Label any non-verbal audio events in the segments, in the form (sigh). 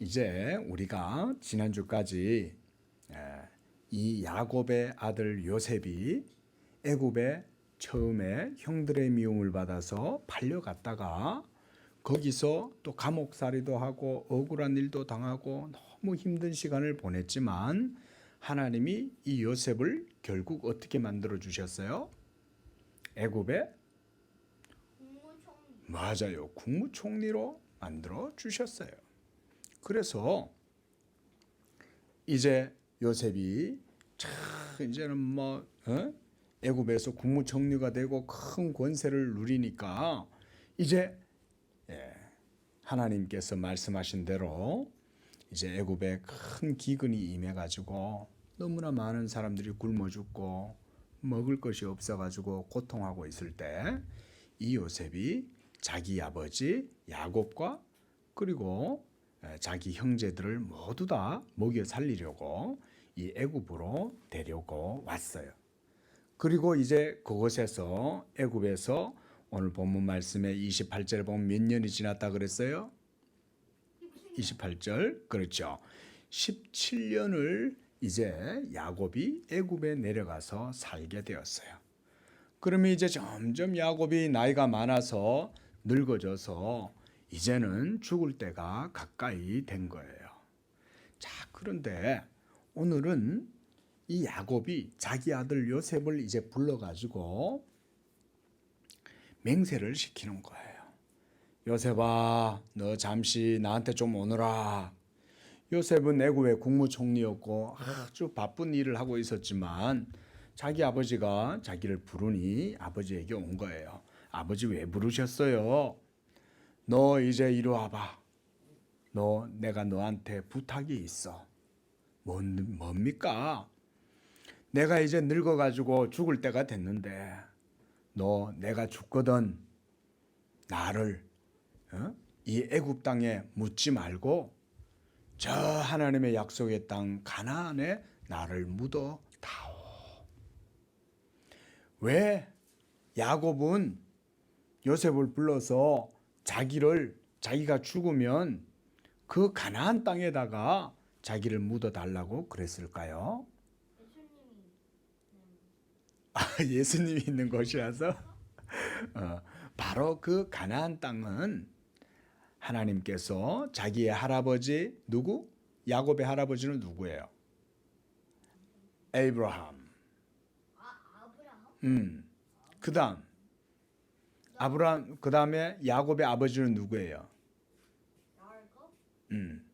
이제 우리가 지난주까지 에, 이 야곱의 아들 요셉이 애굽에 처음에 형들의 미움을 받아서 팔려갔다가 거기서 또 감옥살이도 하고 억울한 일도 당하고 너무 힘든 시간을 보냈지만 하나님이 이 요셉을 결국 어떻게 만들어 주셨어요? 애굽의 맞아요. 국무총리로 만들어 주셨어요. 그래서 이제 요셉이 참 이제는 뭐 어? 애굽에서 국무총리가 되고 큰 권세를 누리니까 이제 예, 하나님께서 말씀하신 대로 이제 애굽에 큰 기근이 임해 가지고 너무나 많은 사람들이 굶어 죽고 먹을 것이 없어 가지고 고통하고 있을 때 이 요셉이 자기 아버지 야곱과 그리고 에, 자기 형제들을 모두 다 먹여 살리려고 이 애굽으로 데려고 왔어요. 그리고 이제 그곳에서 애굽에서 오늘 본문 말씀에 28절 보면 몇 년이 지났다 그랬어요? 28절 그렇죠. 17년을 이제 야곱이 애굽에 내려가서 살게 되었어요. 그러면 이제 점점 야곱이 나이가 많아서 늙어져서 이제는 죽을 때가 가까이 된 거예요. 자, 그런데 오늘은 이 야곱이 자기 아들 요셉을 이제 불러가지고 맹세를 시키는 거예요. 요셉아, 너 잠시 나한테 좀 오너라. 요셉은 애굽의 국무총리였고 아주 바쁜 일을 하고 있었지만 자기 아버지가 자기를 부르니 아버지에게 온 거예요. 아버지 왜 부르셨어요? 너 이제 이리 와봐. 너 내가 너한테 부탁이 있어. 뭔 뭡니까? 내가 이제 늙어가지고 죽을 때가 됐는데 너 내가 죽거든 나를 어? 이 애굽 땅에 묻지 말고 저 하나님의 약속의 땅 가나안에 나를 묻어 다오. 왜 야곱은 요셉을 불러서 자기를 자기가 죽으면 그 가나안 땅에다가 자기를 묻어 달라고 그랬을까요? 아, 예수님이 있는 곳이라서 어, 바로 그 가나안 땅은 하나님께서 자기의 할아버지 누구? 야곱의 할아버지는 누구예요? 에이브라함. 아 아브라함 음. 그다음 아브라함 그 다음에 야곱의 아버지는 누구예요? 음.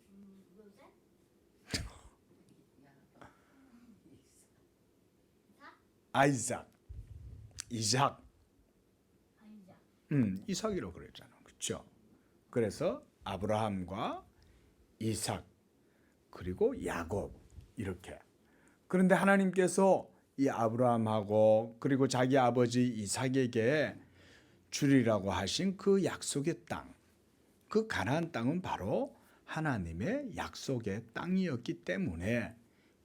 아이삭. 이삭. 음, 이삭이라고 그랬잖아. 그렇죠? 그래서 아브라함과 이삭 그리고 야곱 이렇게. 그런데 하나님께서 이 아브라함하고 그리고 자기 아버지 이삭에게 주리라고 하신 그 약속의 땅. 그 가나안 땅은 바로 하나님의 약속의 땅이었기 때문에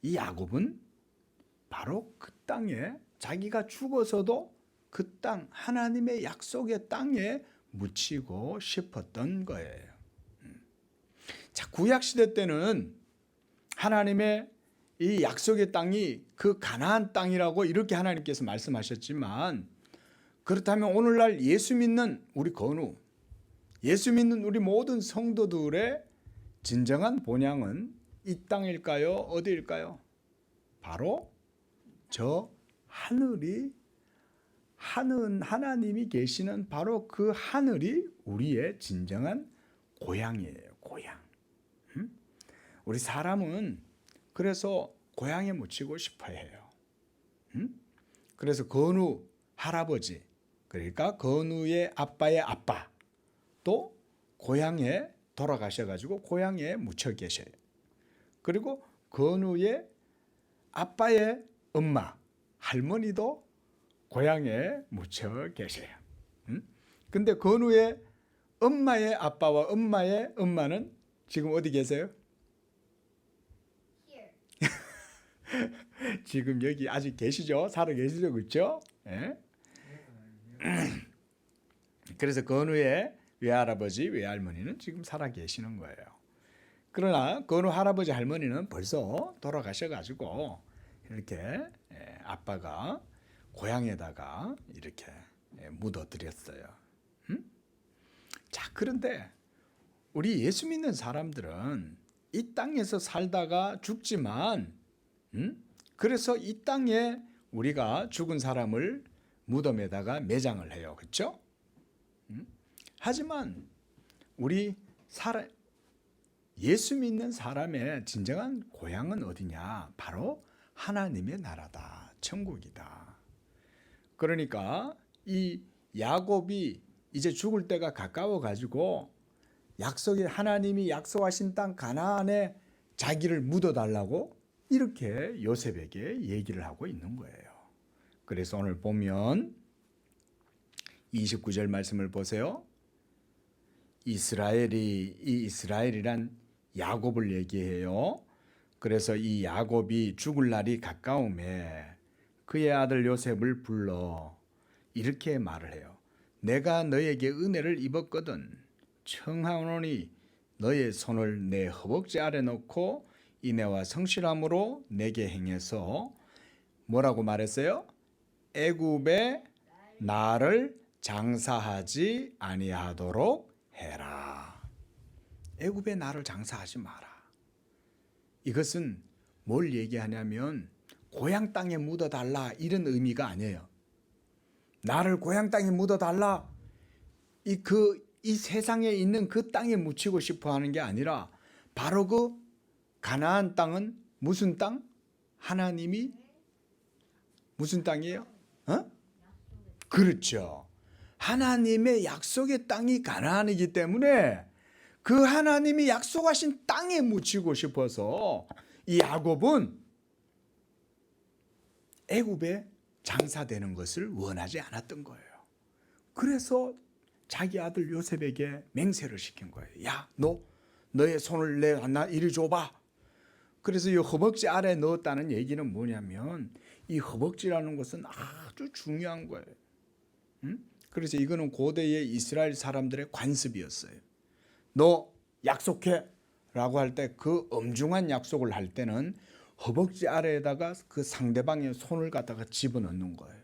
이 야곱은 바로 그 땅에 자기가 죽어서도 그 땅 하나님의 약속의 땅에 묻히고 싶었던 거예요. 음. 자 구약 시대 때는 하나님의 이 약속의 땅이 그 가나안 땅이라고 이렇게 하나님께서 말씀하셨지만 그렇다면 오늘날 예수 믿는 우리 건우 예수 믿는 우리 모든 성도들의 진정한 본향은 이 땅일까요? 어디일까요? 바로 저 하늘이 하는 하나님이 계시는 바로 그 하늘이 우리의 진정한 고향이에요. 고향. 음? 우리 사람은 그래서 고향에 묻히고 싶어 해요. 음? 그래서 건우 할아버지 그러니까 건우의 아빠의 아빠 또 고향에 돌아가셔가지고 고향에 묻혀 계셔요. 그리고 건우의 아빠의 엄마 할머니도 고향에 묻혀 계세요. 음? 근데 건우의 엄마의 아빠와 엄마의 엄마는 지금 어디 계세요? (laughs) 지금 여기 아직 계시죠? 살아 계시죠? 그렇죠? 예? (clears throat) 그래서 건우의 외할아버지, 외할머니는 지금 살아 계시는 거예요. 그러나 그 어느 할아버지 할머니는 벌써 돌아가셔가지고 이렇게 예, 아빠가 고향에다가 이렇게 예, 묻어드렸어요. 음? 자 그런데 우리 예수 믿는 사람들은 이 땅에서 살다가 죽지만, 음? 그래서 이 땅에 우리가 죽은 사람을 무덤에다가 매장을 해요, 그렇죠? 음? 하지만 우리 사람 예수 믿는 사람의 진정한 고향은 어디냐? 바로 하나님의 나라다. 천국이다. 그러니까 이 야곱이 이제 죽을 때가 가까워 가지고 약속이 하나님이 약속하신 땅 가나안에 자기를 묻어 달라고 이렇게 요셉에게 얘기를 하고 있는 거예요. 그래서 오늘 보면 29절 말씀을 보세요. 이스라엘이 이 이스라엘이란 야곱을 얘기해요. 그래서 이 야곱이 죽을 날이 가까움에 그의 아들 요셉을 불러 이렇게 말을 해요. 내가 너에게 은혜를 입었거든 청하노니 너의 손을 내 허벅지 아래 놓고 인애와 성실함으로 내게 행해서 뭐라고 말했어요? 애굽에 나를 장사하지 아니하도록 해라. 애굽에 나를 장사하지 마라. 이것은 뭘 얘기하냐면 고향 땅에 묻어 달라 이런 의미가 아니에요. 나를 고향 땅에 묻어 달라. 이 그 이 세상에 있는 그 땅에 묻히고 싶어 하는 게 아니라 바로 그 가나안 땅은 무슨 땅? 하나님이 무슨 땅이에요? 어? 그렇죠. 하나님의 약속의 땅이 가나안이기 때문에 그 하나님이 약속하신 땅에 묻히고 싶어서 이 야곱은 애굽에 장사되는 것을 원하지 않았던 거예요. 그래서 자기 아들 요셉에게 맹세를 시킨 거예요. 야, 너 너의 손을 내 나 이리 줘봐. 그래서 이 허벅지 아래 넣었다는 얘기는 뭐냐면 이 허벅지라는 것은 아주 중요한 거예요. 음? 그래서 이거는 고대의 이스라엘 사람들의 관습이었어요. 너 약속해 라고 할 때 그 엄중한 약속을 할 때는 허벅지 아래에다가 그 상대방의 손을 갖다가 집어넣는 거예요.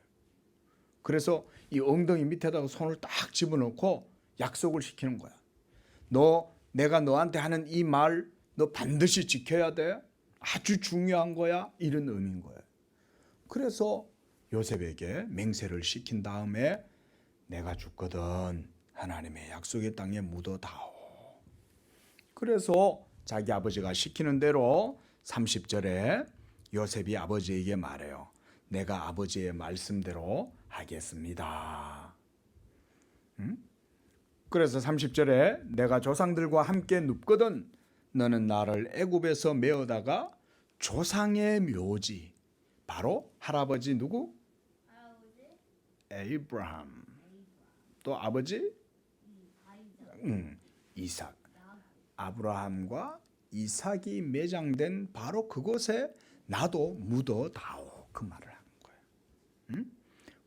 그래서 이 엉덩이 밑에다가 손을 딱 집어넣고 약속을 시키는 거야. 너 내가 너한테 하는 이 말 너 반드시 지켜야 돼. 아주 중요한 거야. 이런 의미인 거예요. 그래서 요셉에게 맹세를 시킨 다음에 내가 죽거든 하나님의 약속의 땅에 묻어다오. 그래서 자기 아버지가 시키는 대로 30절에 요셉이 아버지에게 말해요. 내가 아버지의 말씀대로 하겠습니다. 음? 그래서 30절에 내가 조상들과 함께 눕거든 너는 나를 애굽에서 메어다가 조상의 묘지 바로 할아버지 누구? 에이브라함 또 아버지 아이작 음, 이삭 아브라함과 이삭이 매장된 바로 그곳에 나도 묻어다오 그 말을 하는 거예요. 음?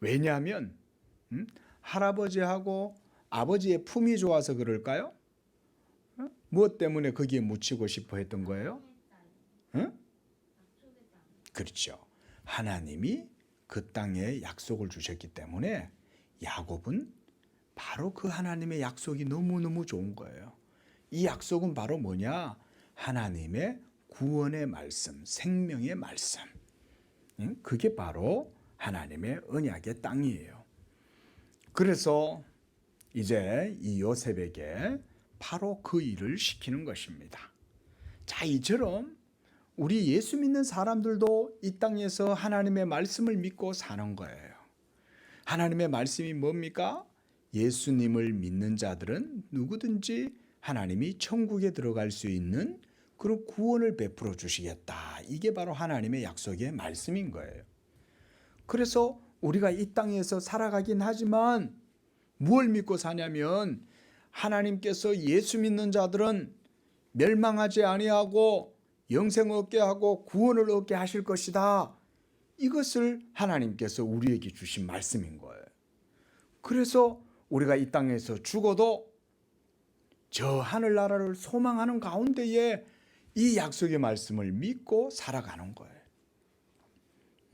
왜냐하면 음? 할아버지하고 아버지의 품이 좋아서 그럴까요? 어? 무엇 때문에 거기에 묻히고 싶어 했던 거예요? 땅 그렇죠. 하나님이 그 땅에 약속을 주셨기 때문에 야곱은 바로 그 하나님의 약속이 너무너무 좋은 거예요. 이 약속은 바로 뭐냐? 하나님의 구원의 말씀, 생명의 말씀. 응? 그게 바로 하나님의 언약의 땅이에요. 그래서 이제 이 요셉에게 바로 그 일을 시키는 것입니다. 자, 이처럼 우리 예수 믿는 사람들도 이 땅에서 하나님의 말씀을 믿고 사는 거예요. 하나님의 말씀이 뭡니까? 예수님을 믿는 자들은 누구든지 하나님이 천국에 들어갈 수 있는 그런 구원을 베풀어 주시겠다. 이게 바로 하나님의 약속의 말씀인 거예요. 그래서 우리가 이 땅에서 살아가긴 하지만 무엇을 믿고 사냐면 하나님께서 예수 믿는 자들은 멸망하지 아니하고 영생 얻게 하고 구원을 얻게 하실 것이다. 이것을 하나님께서 우리에게 주신 말씀인 거예요. 그래서 우리가 이 땅에서 죽어도 저 하늘나라를 소망하는 가운데에 이 약속의 말씀을 믿고 살아가는 거예요.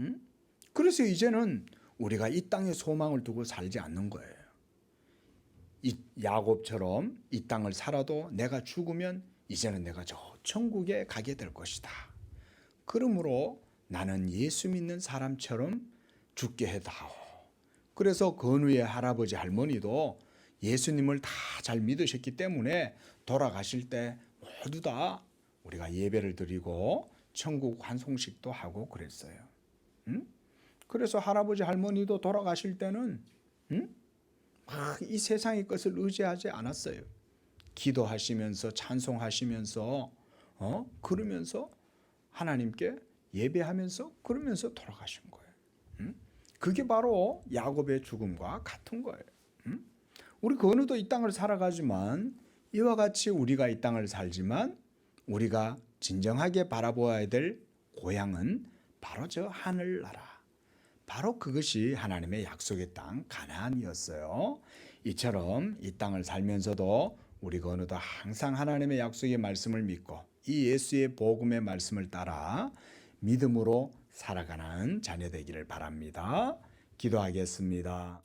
음? 그래서 이제는 우리가 이 땅에 소망을 두고 살지 않는 거예요. 이 야곱처럼 이 땅을 살아도 내가 죽으면 이제는 내가 저 천국에 가게 될 것이다. 그러므로 나는 예수 믿는 사람처럼 죽게 해다오. 그래서 건우의 할아버지 할머니도 예수님을 다 잘 믿으셨기 때문에 돌아가실 때 모두 다 우리가 예배를 드리고 천국 환송식도 하고 그랬어요. 응? 그래서 할아버지 할머니도 돌아가실 때는 응? 막이 세상의 것을 의지하지 않았어요. 기도하시면서 찬송하시면서 어 그러면서 하나님께 예배하면서 그러면서 돌아가신 거예요. 응? 그게 바로 야곱의 죽음과 같은 거예요. 응? 우리 건우도 이 땅을 살아가지만 이와 같이 우리가 이 땅을 살지만 우리가 진정하게 바라보아야 될 고향은 바로 저 하늘나라. 바로 그것이 하나님의 약속의 땅 가나안이었어요. 이처럼 이 땅을 살면서도 우리 건우도 항상 하나님의 약속의 말씀을 믿고 이 예수의 복음의 말씀을 따라 믿음으로 살아가는 자녀 되기를 바랍니다. 기도하겠습니다.